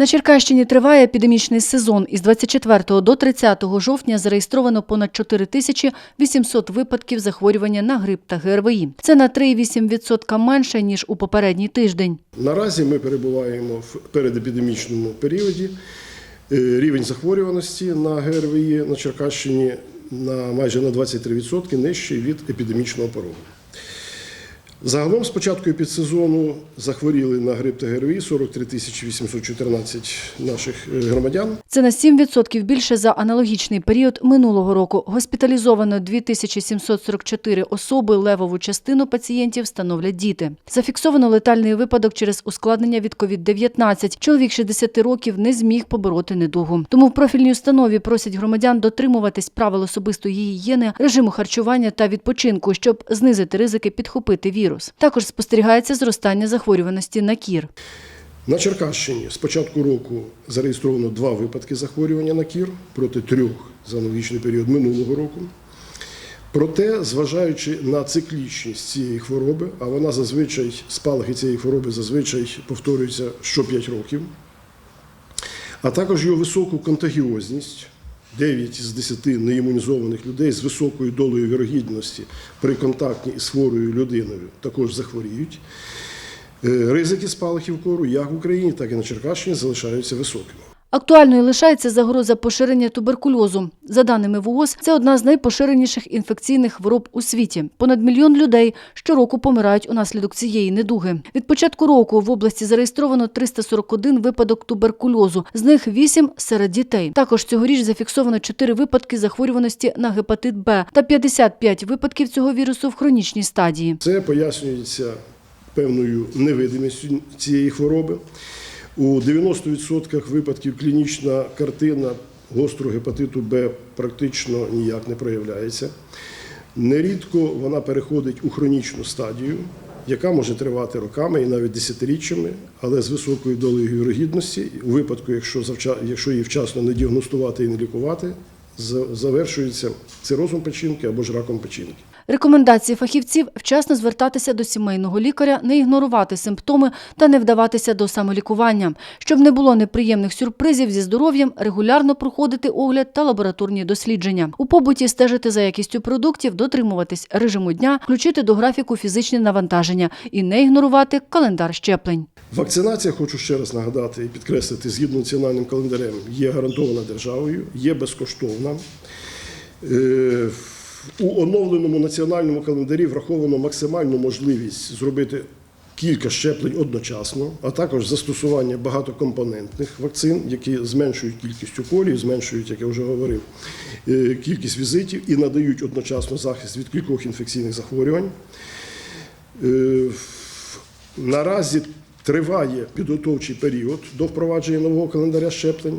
На Черкащині триває епідемічний сезон. Із 24 до 30 жовтня зареєстровано понад 4 тисячі 800 випадків захворювання на грип та ГРВІ. Це на 3,8% менше, ніж у попередній тиждень. Наразі ми перебуваємо в передепідемічному періоді. Е, Рівень захворюваності на ГРВІ на Черкащині на майже на 23% нижчий від епідемічного порогу. Загалом з початку підсезону захворіли на грип та ГРВІ 43 тисячі 814 наших е, громадян. Це на 7% більше за аналогічний період минулого року. Госпіталізовано 2744 особи. Левову частину пацієнтів становлять діти. Зафіксовано летальний випадок через ускладнення від COVID-19. Чоловік 60 років не зміг побороти недугу. Тому в профільній установі просять громадян дотримуватись правил особистої гігієни, режиму харчування та відпочинку, щоб знизити ризики підхопити вірус. Також спостерігається зростання захворюваності на кір. На Черкащині з початку року зареєстровано два випадки захворювання на кір проти трьох за аналогічний період минулого року. Проте, зважаючи на циклічність цієї хвороби, а вона зазвичай, спалахи цієї хвороби зазвичай повторюються що 5 років, а також його високу контагіозність. 9 з 10 неімунізованих людей з високою долею вірогідності при контакті з хворою людиною також захворіють. Е, Ризики спалахів кору як в Україні, так і на Черкащині залишаються високими. Актуальною лишається загроза поширення туберкульозу. За даними ВООЗ, це одна з найпоширеніших інфекційних хвороб у світі. Понад мільйон людей щороку помирають унаслідок цієї недуги. Від початку року в області зареєстровано 341 випадок туберкульозу, з них 8 серед дітей. Також цьогоріч зафіксовано 4 випадки захворюваності на гепатит Б та 55 випадків цього вірусу в хронічній стадії. Це пояснюється певною невидимістю цієї хвороби. У 90% випадків клінічна картина гострого гепатиту Б практично ніяк не проявляється. Нерідко вона переходить у хронічну стадію, яка може тривати роками і навіть десятиріччями, але з високою долею вірогідності, у випадку, якщо, її вчасно не діагностувати і не лікувати, завершується цирозом печінки або ж раком печінки. Рекомендації фахівців вчасно звертатися до сімейного лікаря, не ігнорувати симптоми та не вдаватися до самолікування. Щоб не було неприємних сюрпризів зі здоров'ям, регулярно проходити огляд та лабораторні дослідження. У побуті стежити за якістю продуктів, дотримуватись режиму дня, включити до графіку фізичні навантаження і не ігнорувати календар щеплень. Вакцинація, хочу ще раз нагадати і підкреслити, згідно національним календарем, є гарантована державою, є безкоштовна. Е, У оновленому національному календарі враховано максимальну можливість зробити кілька щеплень одночасно, а також застосування багатокомпонентних вакцин, які зменшують кількість уколів, зменшують, як я вже говорив, е, кількість візитів і надають одночасно захист від кількох інфекційних захворювань. Е, Наразі триває підготовчий період до впровадження нового календаря щеплень.